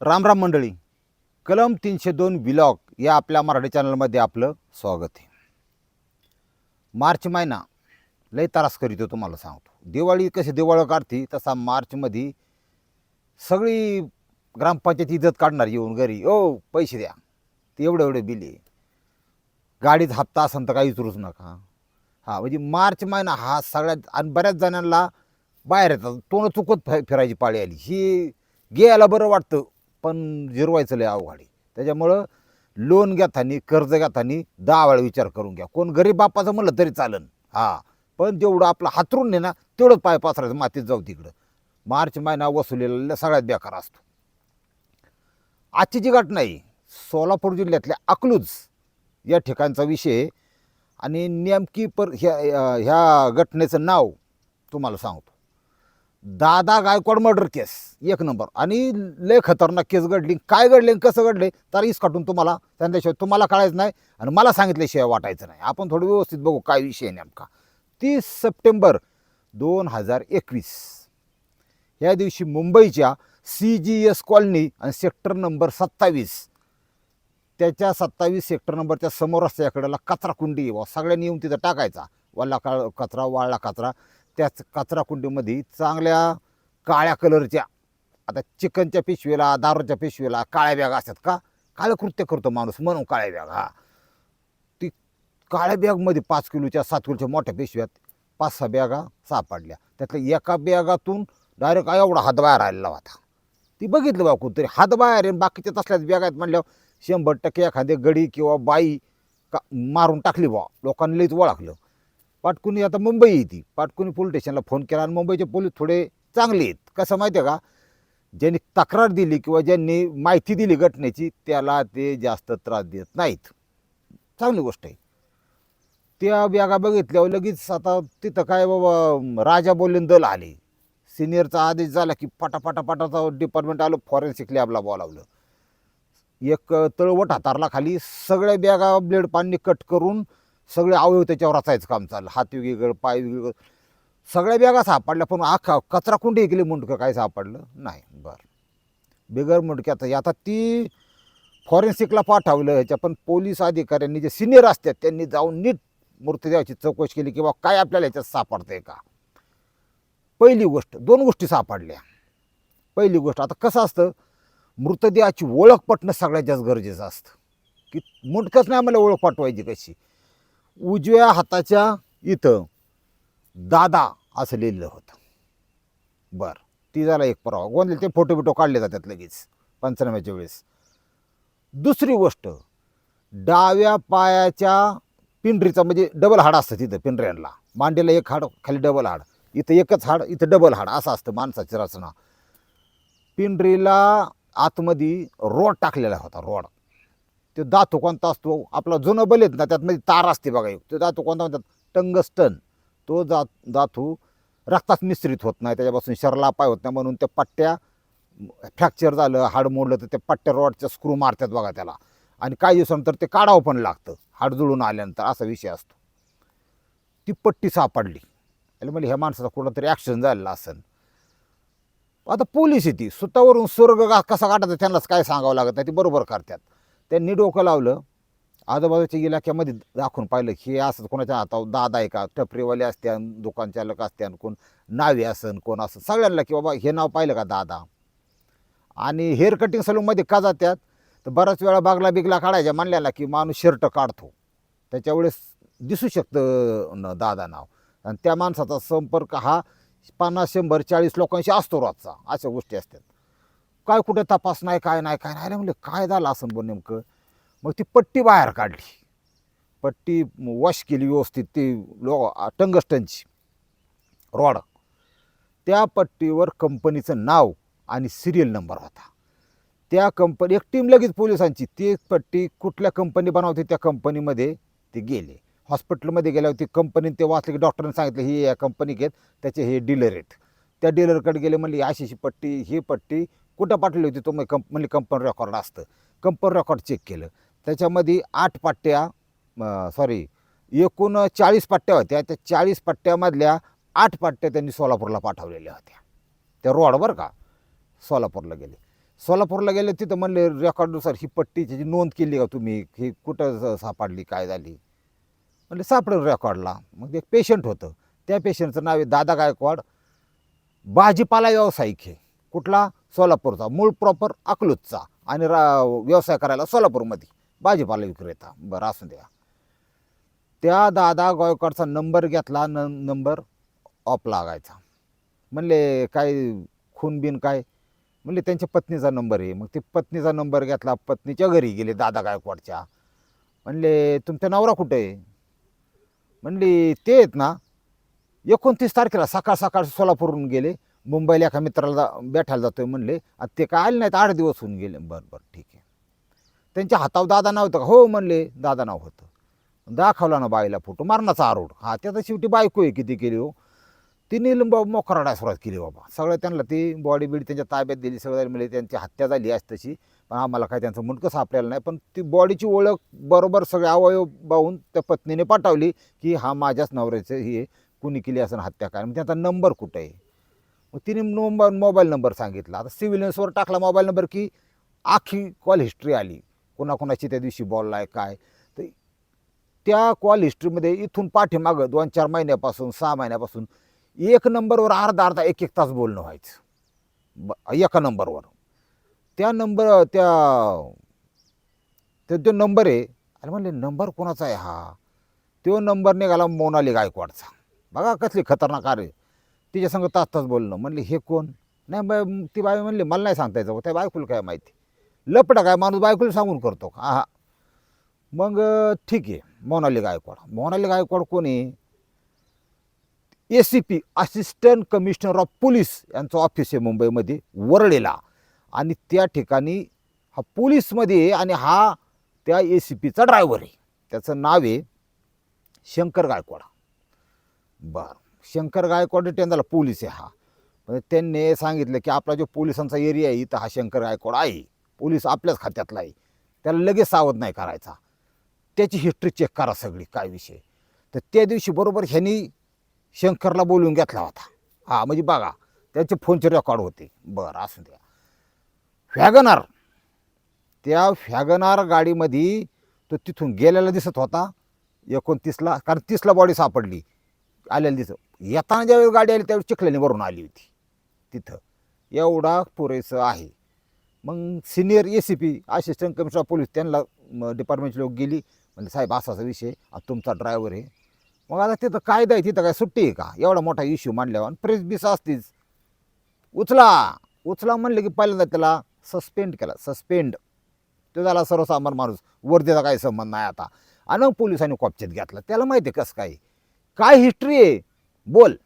रामराम मंडळी. कलम तीनशे दोन ब्लॉग या आपल्या मराठी चॅनलमध्ये आपलं स्वागत आहे. मार्च महिना. लय त्रास करीतो तुम्हाला सांगतो. दिवाळी कशी दिवाळी काढते तसा मार्चमध्ये सगळी ग्रामपंचायत इज्जत काढणार येऊन घरी. ओ पैसे द्या. ते एवढे एवढे बिल आहे. गाडीत हप्ता असेल तर काही विचारूच नका. हा म्हणजे मार्च महिना हा सगळ्यात आणि बऱ्याच जणांना बाहेर येतात. तोंड चुकत फिरायची पाळी आली. ही गेला बरं वाटतं. पण जिरवायचं लय अवघड आहे. त्याच्यामुळं लोन घेताना कर्ज घेताना दहा वेळा विचार करून घ्या. कोण गरीब बापाचं म्हणलं तरी चालन. हा. पण जेवढं आपलं हातरून नाही ना तेवढंच पाय पसरायचं मातीत जाऊ तिकडं. मार्च महिना वसुलीला सगळ्यात बेकार असतो. आजची जी घटना आहे सोलापूर जिल्ह्यातल्या अकलूज या ठिकाणचा विषय आणि नेमकी पर ह्या ह्या घटनेचं नाव तुम्हाला सांगतो. दादा गायकवाड मर्डर केस एक नंबर. आणि लय खतरनाक केस घडली. काय घडले कसं घडले तर इस काटून तुम्हाला त्यांच्याशिवाय तुम्हाला कळायचं नाही आणि मला सांगितल्याशिवाय वाटायचं नाही. आपण थोडं व्यवस्थित बघू काय विषय नेमका. तीस सप्टेंबर दोन हजार एकवीस. ह्या दिवशी मुंबईच्या सी जी एस कॉलनी आणि सेक्टर नंबर सत्तावीस. त्याच्या सत्तावीस सेक्टर नंबरच्या समोर रस्त्याकडेला कचराकुंडी व सगळ्यांनी येऊन तिथं टाकायचा. वल्ला का कचरा वाळला कचरा. त्याच कचरा कुंडीमध्ये चांगल्या काळ्या कलरच्या आता चिकनच्या पिशवीला दारूच्या पिशवीला काळ्या बॅग असतात का? काळं कृत्य करतो माणूस म्हणून काळ्या बॅग हा. ती काळ्या बॅगमध्ये पाच किलोच्या सात किलोच्या मोठ्या पिशव्यात पाच सहा बॅगा सापडल्या. त्यातल्या एका बॅगातून डायरेक्ट एवढा हात बाहेर आलेला होता. ती बघितलं बा कुठतरी हात बाहेर आणि बाकीच्या तसल्याच बॅग आहेत म्हणल्यावर शंभर टक्के एखादी गडी किंवा बाई का मारून टाकली बा लोकांनी लईच ओळखलं पाटकुनी आता मुंबई येते. पाटकुनी पोलीस स्टेशनला फोन केला आणि मुंबईचे पोलीस थोडे चांगले आहेत. कसं माहिती आहे का? ज्यांनी तक्रार दिली किंवा ज्यांनी माहिती दिली घटनेची त्याला ते जास्त त्रास देत नाहीत. चांगली गोष्ट आहे. त्या बॅगा बघितल्यावर लगेच आता तिथं काय बाबा राजा बोलून दल आले. सिनियरचा आदेश झाला की पटापटापटाचा डिपार्टमेंट आलं फॉरेन्सिक लॅबला बोलावलं. एक तळवट हातारला खाली सगळ्या बॅगा ब्लेड पाणी कट करून सगळे अवयव त्याच्यावर रचायचं काम चाललं. हात वेगळं पाय वेगळं सगळ्या बॅगा सापडल्या पण आखा कचरा कुंडी गेली मुंडकं काय सापडलं? नाही बरं. बिगर मुंडक्यात आता ती फॉरेन्सिकला पाठवलं ह्याच्या पण पोलीस अधिकाऱ्यांनी जे सिनियर असतात त्यांनी जाऊन नीट मृतदेहाची चौकशी केली की बा काय आपल्याला ह्याच्यात सापडतंय का? पहिली गोष्ट दोन गोष्टी सापडल्या. पहिली गोष्ट आता कसं असतं मृतदेहाची ओळख पटणं सगळ्यात जास्त गरजेचं असतं. की मुंडकच नाही आम्हाला ओळख पाठवायची कशी? उजव्या हाताच्या इथं दादा असं लिहिलेलं होतं. बरं ती झाला एक परवा. गोंधळ ते फोटो बिटो काढले जातात लगेच पंचनाम्याच्या वेळेस. दुसरी गोष्ट डाव्या पायाच्या पिंडरीचा म्हणजे डबल हाड असतं तिथं पिंढऱ्यांना मांडीला एक हाड खाली डबल हाड. इथं एकच हाड इथं डबल हाड. असं असतं माणसाची रचना. पिंडरीला आतमध्ये रोड टाकलेला होता रोड. ते धातू कोणता असतो? आपला जुनं बलेत ना ना त्यातमध्ये तार असते बघा तो धातू कोणता म्हणतात? टंगस्टन तो जा धातू रक्तात मिश्रित होत नाही त्याच्यापासून शरला पाय होत नाही म्हणून त्या पट्ट्या फ्रॅक्चर झालं हाड मोडलं तर ते पट्ट्या रॉडच्या स्क्रू मारतात बघा त्याला. आणि काही दिवसानंतर ते काढावं पण लागतं हाड जुळून आल्यानंतर असा विषय असतो. ती पट्टी सापडली. आणि म्हणजे ह्या माणसाचा कुठंतरी ॲक्सिडेंट झालेला असेल आता पोलीस येते. स्वतःवरून स्वर्ग कसा काटायचा त्यांनाच काय सांगावं लागत नाही ते बरोबर करतात. त्यांनी डोकं लावलं. आजूबाजूच्या इलाक्यामध्ये दाखवून पाहिलं हे असं कोणाच्या हातावर दादा आहे का? टपरीवाले असत्या दुकान चालक असते कोण? नावे असन कोण असं. सगळ्यांना की बाबा हे नाव पाहिलं का दादा? आणि हेअर कटिंग सलूनमध्ये का जातात तर बऱ्याच वेळा बागला बिगला काढायच्या म्हणल्याला की माणूस शर्ट काढतो. त्याच्यावेळेस दिसू शकतं न दादा नाव. आणि त्या माणसाचा संपर्क हा पन्नास शंभर चाळीस लोकांशी असतो रोजचा. अशा गोष्टी असतात. काय कुठे तपास नाही काय नाही काय नाही. अरे म्हणलं काय झालं असं बरं नेमकं? मग ती पट्टी बाहेर काढली. पट्टी वॉश केली व्यवस्थित ती लो टंगस्टनची रॉड. त्या पट्टीवर कंपनीचं नाव आणि सिरियल नंबर होता. त्या कंपनी एक टीम लगेच पोलिसांची ती पट्टी कुठल्या कंपनी बनवते त्या कंपनीमध्ये ते गेले. हॉस्पिटलमध्ये गेल्यावर ती कंपनीने ते वाचले की डॉक्टरने सांगितलं ही या कंपनी घेत त्याचे हे डीलर आहेत. त्या डीलरकडे गेले म्हणले अशी अशी पट्टी ही पट्टी कुठं पाठवली होती? तो मग कंप म्हणजे कंपन रेकॉर्ड असतं. कंपन रेकॉर्ड चेक केलं. त्याच्यामध्ये आठ पट्ट्या सॉरी एकूण चाळीस पट्ट्या होत्या. त्या चाळीस पट्ट्यामधल्या आठ पट्ट्या त्यांनी सोलापूरला पाठवलेल्या होत्या. त्या रोडवर बरं का? सोलापूरला गेले. सोलापूरला गेले तिथं म्हणले रेकॉर्डनुसार ही पट्टी त्याची नोंद केली का तुम्ही? ही कुठं सापडली? काय झाली? म्हणले सापडलं रेकॉर्डला मग एक पेशंट होतं. त्या पेशंटचं नाव आहे दादा गायकवाड. भाजीपाला व्यावसायिक आहे. कुठला? सोलापूरचा. मूळ प्रॉपर अकलूजचा. आणि रा व्यवसाय करायला सोलापूरमध्ये. भाजीपाला विक्रेता. बरं असू द्या. त्या दादा गायकवाडचा नंबर घेतला. न नंबर ऑफ लागायचा. म्हणले काय खून बिन काय? म्हणले त्यांच्या पत्नीचा नंबर आहे. मग ते पत्नीचा नंबर घेतला. पत्नीच्या घरी गेले दादा गायकवाडच्या. म्हणले तुमचा नवरा कुठं आहे? म्हणली ते आहेत ना एकोणतीस तारखेला सकाळ सकाळ सोलापूरहून गेले. मुंबईला एका मित्राला जा भेटायला जातोय म्हणले आता ते काय आले नाहीत? आठ दिवस होऊन गेले. बरं बरं ठीक आहे. त्यांच्या हातावर दादा नाव होतं का? हो म्हणले. दादा नाव होतं. दाखवला ना बाईला फोटो. मारणाचा आरोड हा त्याचा शेवटी बायको आहे किती केली हो. तिने मोकराडा सुरुवात केली बाबा. सगळं त्यांना ती बॉडी बिडी त्यांच्या ताब्यात दिली सगळं म्हणले त्यांची हत्या झाली आज तशी. पण आम्हाला काय त्यांचं मुंडकं सापडेलं नाही. पण ती बॉडीची ओळख बरोबर सगळे अवयव बाहून त्या पत्नीने पाठवली की हा माझ्याच नवऱ्याचं हे कुणी केली असं हत्या काय मग म्हणजे त्यांचा नंबर कुठं आहे? मग तिने नंबर मोबाईल नंबर सांगितला. आता सिव्हिलन्सवर टाकला मोबाईल नंबर की आखी कॉल हिस्ट्री आली. कोणाकोणाची त्या दिवशी बोलला आहे काय? तर त्या कॉल हिस्ट्रीमध्ये इथून पाठीमागं दोन चार महिन्यापासून सहा महिन्यापासून एक नंबरवर अर्धा अर्धा एक एक तास बोलणं व्हायचं. ब एका नंबरवर त्या नंबर त्या ते जो नंबर आहे. आणि म्हणले नंबर कोणाचा आहे हा? तो नंबर निघाला मोनाली गायकवाडचा बघा कसली खतरनाक आहे. तिच्या संग तास तास बोलणं. म्हणले हे कोण? नाही बाय ती बाई म्हणली मला नाही सांगता यायचं त्या बायकुल काय माहिती? लपटा काय माणूस बायकुल सांगून करतो का? हा मग ठीक आहे मोनाली गायकवाड. मोनाली गायकवाड कोण आहे? A C P assistant commissioner of police यांचं ऑफिस आहे मुंबईमध्ये वरळेला. आणि त्या ठिकाणी हा पोलीसमध्ये आणि हा त्या ए सी पीचा ड्रायव्हर आहे. त्याचं नाव आहे शंकर गायकवाड. बरं. शंकर गायकवाड टेंदाला पोलीस आहे हा. म्हणजे त्यांनी सांगितलं की आपला जो पोलिसांचा एरिया आहे इथं हा शंकर गायकवाड आहे. पोलीस आपल्याच खात्यातला आहे. त्याला लगेच सावध नाही करायचा. त्याची हिस्ट्री चेक करा सगळी काय विषय. तर त्या दिवशी बरोबर ह्यांनी शंकरला बोलवून घेतला होता. हा म्हणजे बघा त्याचे फोनचे रेकॉर्ड होते. बरं असू द्या. फॅगनार. त्या फॅगनार गाडीमध्ये तो तिथून गेलेला दिसत होता. एकोणतीसला कारण तीसला बॉडी सापडली. आलेलं दिसं येताना ज्यावेळी गाडी आली त्यावेळी चिखल्याने वरून आली होती. तिथं. एवढा पुरेसं आहे. मग senior A C P assistant commissioner police त्यांना डिपार्टमेंटचे लोक गेली. म्हणजे साहेब असा विषय आता तुमचा ड्रायव्हर आहे. मग आता तिथं कायदा आहे तिथं काय सुट्टी आहे का? एवढा मोठा इश्यू मांडल्यावर. आणि प्रेस बीस असतीच. उचला. उचला म्हणलं की पहिल्यांदा त्याला सस्पेंड केला. सस्पेंड तो झाला सर्वसामान्य माणूस. वर्दीचा काही संबंध नाही आता. आणि मग पोलिसांनी कॉपच्यात घेतला. त्याला माहिती आहे कसं काय काय हिस्ट्री आहे? बोल.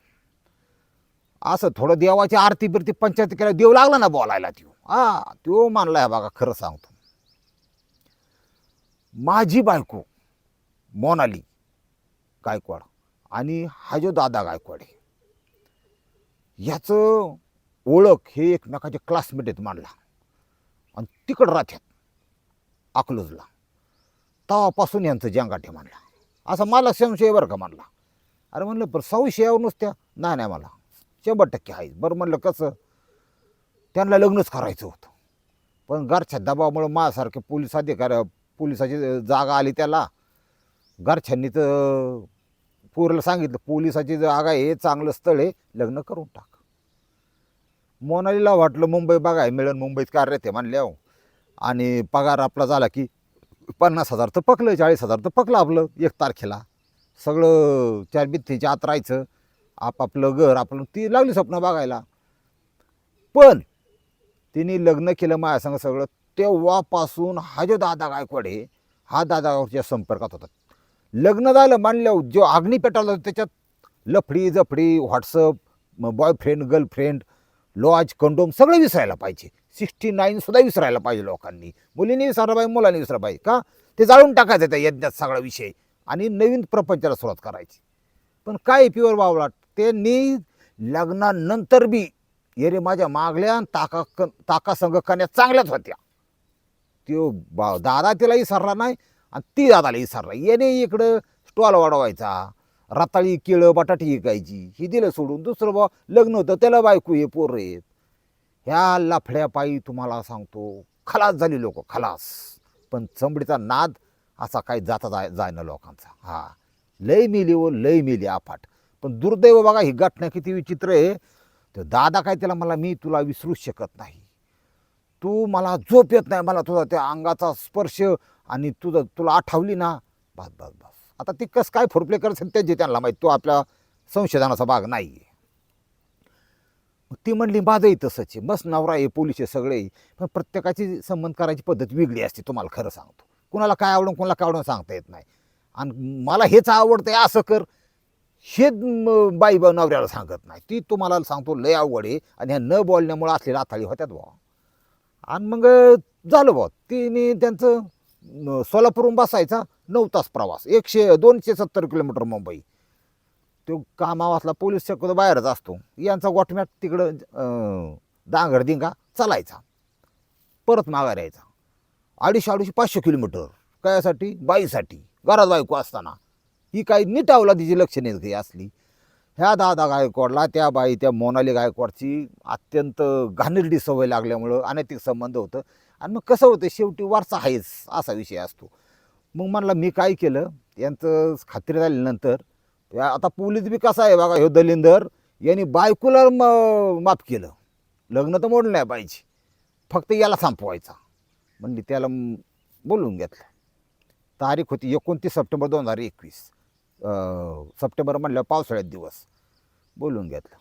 असं थोडं देवाची आरती बिरती पंचायती केल्या देव लागला ना बोलायला त्यो. हा त्यो मानलाय बघा खरं सांगतो. माझी बायको मोनाली गायकवाड आणि हा जो दादा गायकवाड आहे ह्याचं ओळख हे एकमेकाचे क्लासमेट आहेत मानला. आणि तिकडं राहत्यात अकलूजला. तवापासून यांचं जंगाठे मानला. असं मला संशय बरं का मानला. अरे म्हणलं बरं संशयावर नुसत्या. नाही नाही मला. शंभर टक्के आहे बरं म्हणलं कसं? त्यांना लग्नच करायचं होतं. पण घरच्या दबावामुळं माझ्यासारखे पोलीस अधिकारी पोलिसाची जागा आली त्याला. घरच्यांनी तर पोरीला सांगितलं पोलिसाची जागा आहे चांगलं स्थळ आहे लग्न करून टाक. मोनालीला वाटलं मुंबई बघाय मिळेल मुंबईत कार्य ते म्हणले अहो आणि पगार आपला झाला की पन्नास हजार तर पकलं चाळीस हजार तर पकलं आपलं एक तारखेला. सगळं चार भित्तीच्या आत राहायचं आपापलं घर आपलं ती लागली स्वप्न बघायला. पण तिने लग्न केलं माझ्या संग सगळं तेव्हापासून हा जो दादा गायकवाड आहे हा दादा गायकवाडच्या संपर्कात होता. लग्न झालं मानलं जो अग्नी पेटवला होता त्याच्यात लफडी जफडी WhatsApp boyfriend girlfriend lodge condom सगळं विसरायला पाहिजे. सिक्स्टी नाईनसुद्धा विसरायला पाहिजे लोकांनी. मुलींनी विसरला पाहिजे मुलांनी विसरला पाहिजे. का? ते जाळून टाकायचं त्या यज्ञात सगळा विषय. आणि नवीन प्रपंचाला सुरुवात करायची. पण काय प्युअर बावळा त्यांनी लग्नानंतर बी येरे माझ्या मागल्या आणि ताका क ताका संघ कन्या चांगल्याच होत्या. त्यो बा दादा तिलाही विसरला नाही आणि ती दादालाही सरला येणे इकडं स्टॉल वाढवायचा रताळी केळं बटाटी विकायची हे दिलं सोडून दुसरं बा लग्न होतं त्याला बायको हे पोर आहेत. ह्या लफड्यापायी तुम्हाला सांगतो खलास झाली लोक खलास. पण चंबडीचा नाद असा काही जाता जाय जायना लोकांचा. हा. लय मिली व हो, लय मिली आफाट. पण दुर्दैव बघा ही घटना किती विचित्र आहे. तर दादा काय त्याला मला मी तुला विसरूच शकत नाही. तू मला झोप येत नाही. मला तुझा त्या अंगाचा स्पर्श आणि तुझं तुला आठवली ना. बस बस बस. आता ती कसं काय फोरप्ले करत असेल त्यांचे त्यांना माहीत तो आपल्या संशोधनाचा भाग नाही आहे मग ती म्हणली माझंही तसंच आहे. बस नवरा आहे पोलीस आहे सगळे पण प्रत्येकाची संबंध करायची पद्धत वेगळी असते तुम्हाला खरं सांगतो. कुणाला काय आवडून कुणाला काय आवडून सांगता येत नाही. आणि मला हेच आवडतं आहे असं कर. हे बाई बा नवऱ्याला सांगत नाही. ती तुम्हाला सांगतो लय आवड आहे. आणि ह्या न बोलण्यामुळं असलेल्या आथाळी होत्यात भाऊ आणि मग झालं भाऊ तिने त्यांचं सोलापूरहून बसायचा नऊ तास प्रवास. एकशे दोनशे सत्तर किलोमीटर मुंबई. तो कामावासला पोलीस शक्यतो बाहेरच असतो. यांचा गोठम्यात तिकडं अं, दिंगा चालायचा. परत माघार यायचा. अडीचशे अडीचशे पाचशे किलोमीटर कायासाठी बाईसाठी. घरात बायको असताना. ही काही नीट अवलादीची लक्षणे काही असली. ह्या दादा गायकवाडला त्या बाई त्या मोनाली गायकवाडची अत्यंत घाणेरडी सवय लागल्यामुळं अनैतिक संबंध होतं. आणि मग कसं होतं? शेवटी वारसा आहेच असा विषय असतो. मग म्हणला मी काय केलं? यांचं खात्री झाल्यानंतर या- आता पोलीस बी कसा आहे बघा ह्यो दलिंदर यांनी बायकोला म- माफ केलं. लग्न तर मोडलं नाही पाहिजे फक्त याला संपवायचा. म्हणली त्याला बोलून बोलवून घेतलं. तारीख होती एकोणतीस सप्टेंबर दोन हजार एकवीस. सप्टेंबर म्हणल्यावर पावसाळ्यात दिवस. बोलवून घेतलं.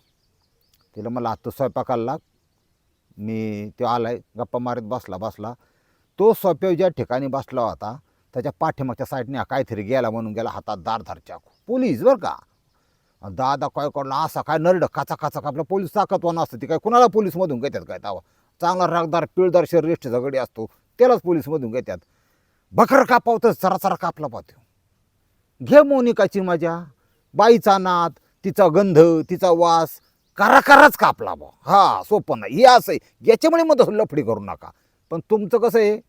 तिला मला आता स्वयंपाकाला लाग. मी तो आलाय गप्पा मारत बसला बसला. तो स्वप्या ज्या ठिकाणी बसला होता त्याच्या पाठीमागच्या साईडने हा काहीतरी गेला म्हणून गेला हातात दारधार चाकू. पोलीस बरं का. दादा काय कडला असा काय नरड काचा काचा आपला पोलीस ताकदवान असतं ती काय कुणाला पोलीसमधून घेतात काय? तावा चांगला रागदार पिळदार शरीर गडी असतो. त्यालाच पोलीसमधून घेतात बकर कापाव तर चरा चरा कापला पाहतो. घे मोनिकाची मजा बाईचा नाद तिचा गंध तिचा वास करा कराच कापला बा. हा सोपं नाही. हे असं आहे. याच्यामुळे मग तसं लफडी करू नका. पण तुमचं कसं आहे?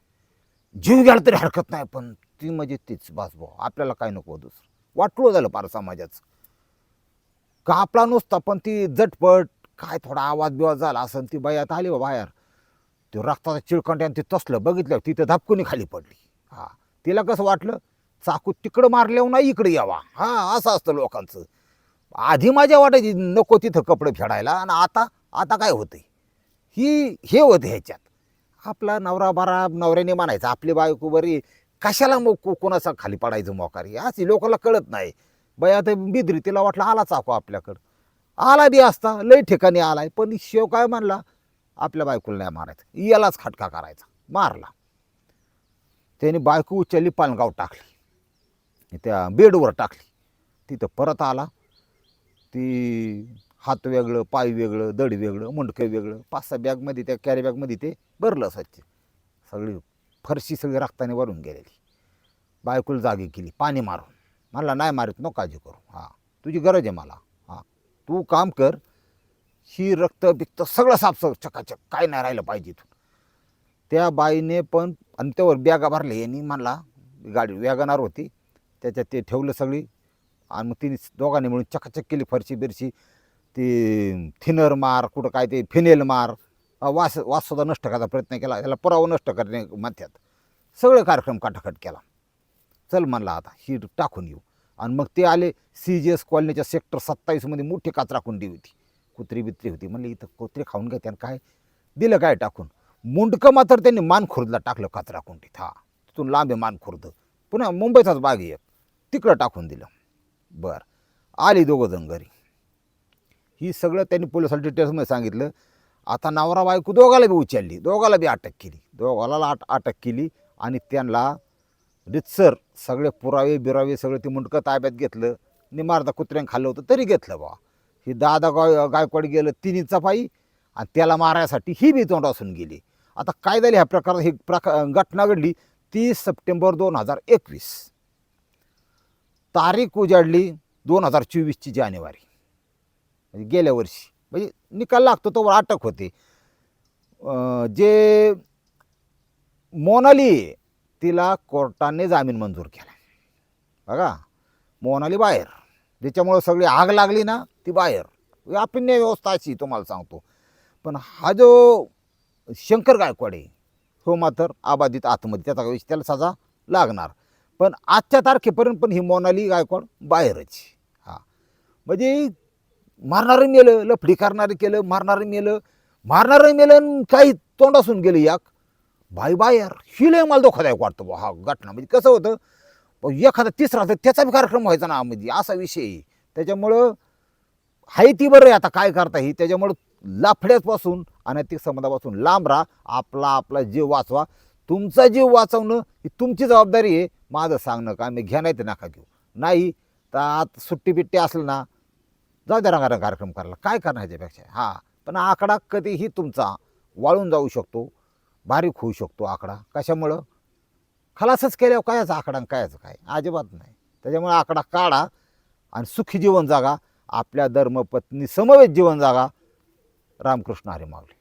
जीव घ्यायला तरी हरकत नाही पण ती म्हणजे तीच. बास भाऊ आपल्याला काय नको दुसरं. वाटलं झालं फार समाजाचं. कापला नुसता पण ती झटपट काय थोडा आवाज बिवाज झाला असं ती बाई आता आली बा बाहेर. ते रक्ताचा चिळकंट्यानं ते तसलं बघितलं तिथं धापकुनी खाली पडली. हा. तिला कसं वाटलं? चाकू तिकडं मारल्यावर ना इकडे यावा. हा असं असतं लोकांचं. आधी माझ्या वाटायची नको तिथं कपडे फेडायला. आणि आता आता काय होतंय? ही हे होते ह्याच्यात. आपला नवरा बारा नवऱ्याने मानायचा आपली बायको बरी कशाला मग कोणाचा खाली पडायचं मोकारी? अशी लोकांना कळत नाही. बया तर बिद्री तिला वाटलं आला चाकू आपल्याकडं. आला बी असता लई ठिकाणी आलाय. पण शेव काय म्हणला? आपल्या बायकोला नाही मारायचं. यालाच खटका करायचा. मारला. त्याने बायको उचलली पालगाव टाकली. त्या बेडवर टाकली. तिथं परत आला. ती हात वेगळं पाय वेगळं दड वेगळं मुंडकं वेगळं पाच सहा बॅगमध्ये त्या कॅरी बॅगमध्ये ते भरलं स्वच्छ. सगळी फरशी सगळी रक्ताने वरून गेलेली. बायकोला जागी केली पाणी मारून. मला नाही मारत नो काळजी करू. हां तुझी गरज आहे मला. हां तू काम कर. ही रक्त बिक्त सगळं साफ चकाचक काय नाही राहिलं पाहिजे इथून. त्या बाईने पण आणि त्यावर बॅगा भरले यांनी म्हणला गाडी वॅगनार होती. त्याच्यात ते ठेवलं सगळी. आणि मग तिने दोघांनी मिळून चकाचक केली फरशी बिरशी. ती थिनर मार कुठं काय ते फिनेल मार. वास वाससुद्धा नष्ट करायचा प्रयत्न केला. त्याला पुरावा नष्ट करणे माथ्यात सगळे कार्यक्रम काटाखट केला. चल म्हणला आता ही टाकून येऊ. आणि मग ते आले सी जी एस कॉलनीच्या सेक्टर सत्तावीसमध्ये मोठी काचराकुंडी होती. कुत्री बित्री होती. म्हणले इथं कुत्रे खाऊन घ्या त्यानं काय दिलं काय टाकून? मुंडकं मात्र त्यांनी मानखुर्दला टाकलं कचरा कुंडीत. हा तिथून लांब आहे मानखुर्द पुन्हा मुंबईचाच बाग आहे एक. तिकडं टाकून दिलं. बरं. आली दोघं जण घरी. ही सगळं त्यांनी पोलिसाला डिटेल्समध्ये सांगितलं. आता नवरा बायको दोघाला बी उचलली. दोघाला बी अटक केली. दोघाला आट अटक केली आणि त्यांना रितसर सगळे पुरावे बिरावे सगळं ते मुंडकं ताब्यात घेतलं. निमारदा कुत्र्यां खाल्लं होतं तरी घेतलं बा ही दादा गाय गायकवाड गेलं तिन्ही चपाई आणि त्याला मारायसाठी ही बेतोंड असून गेली. आता काय झाले ह्या प्रकारात ही प्रका घटना घडली तीस सप्टेंबर दोन हजार एकवीस. तारीख उजाडली दोन हजार चोवीसची जानेवारी. म्हणजे गेल्या वर्षी. म्हणजे निकाल लागतो तोवर अटक होते. जे मोनाली तिला कोर्टाने जामीन मंजूर केला. बघा मोनाली बाहेर. ज्याच्यामुळं सगळी आग लागली ना ती बाहेर. व्यापिन्य व्यवस्था अशी तुम्हाला सांगतो. पण हा जो शंकर गायकवाड आहे हो मात्र आबाधित आतमध्ये त्याचा विषय- त्याला सजा लागणार. पण आजच्या तारखेपर्यंत पण ही मोनाली गायकवाड बाहेरच हा. म्हणजे मारणारं मेलं लफडी करणारं केलं मारणारं मेलं मारणारं मेलं आणि काही तोंडासून गेलं याक. बाई बाहेर. ही लय मला धोकादायक वाटतं बुवा हा घटना. म्हणजे कसं होतं एखादा तिसरा तर त्याचा बी कार्यक्रम व्हायचा ना म्हणजे असा विषय आहे. त्याच्यामुळं हाय ती बरं आता काय करता ही? त्याच्यामुळं लाफड्यापासून अनैतिक संबंधापासून लांब राहा. आपला आपला जीव वाचवा. तुमचा जीव वाचवणं ही तुमची जबाबदारी आहे. माझं सांगणं का? मी घ्या नाही तर नका घेऊ. नाही तर आता सुट्टी बिट्टी असलं ना जाऊ द्या रंगारंग कार्यक्रम करायला. काय करणार ह्याच्यापेक्षा? हां पण आकडा कधीही तुमचा वाळून जाऊ शकतो. बारीक होऊ शकतो आकडा. कशामुळं? खलासच केल्यावर कायच आकडा कायच काय? अजिबात नाही. त्याच्यामुळे आकडा काढा आणि सुखी जीवन जागा. आपल्या धर्मपत्नी समवेत जीवन जागा. रामकृष्ण हरी माऊली.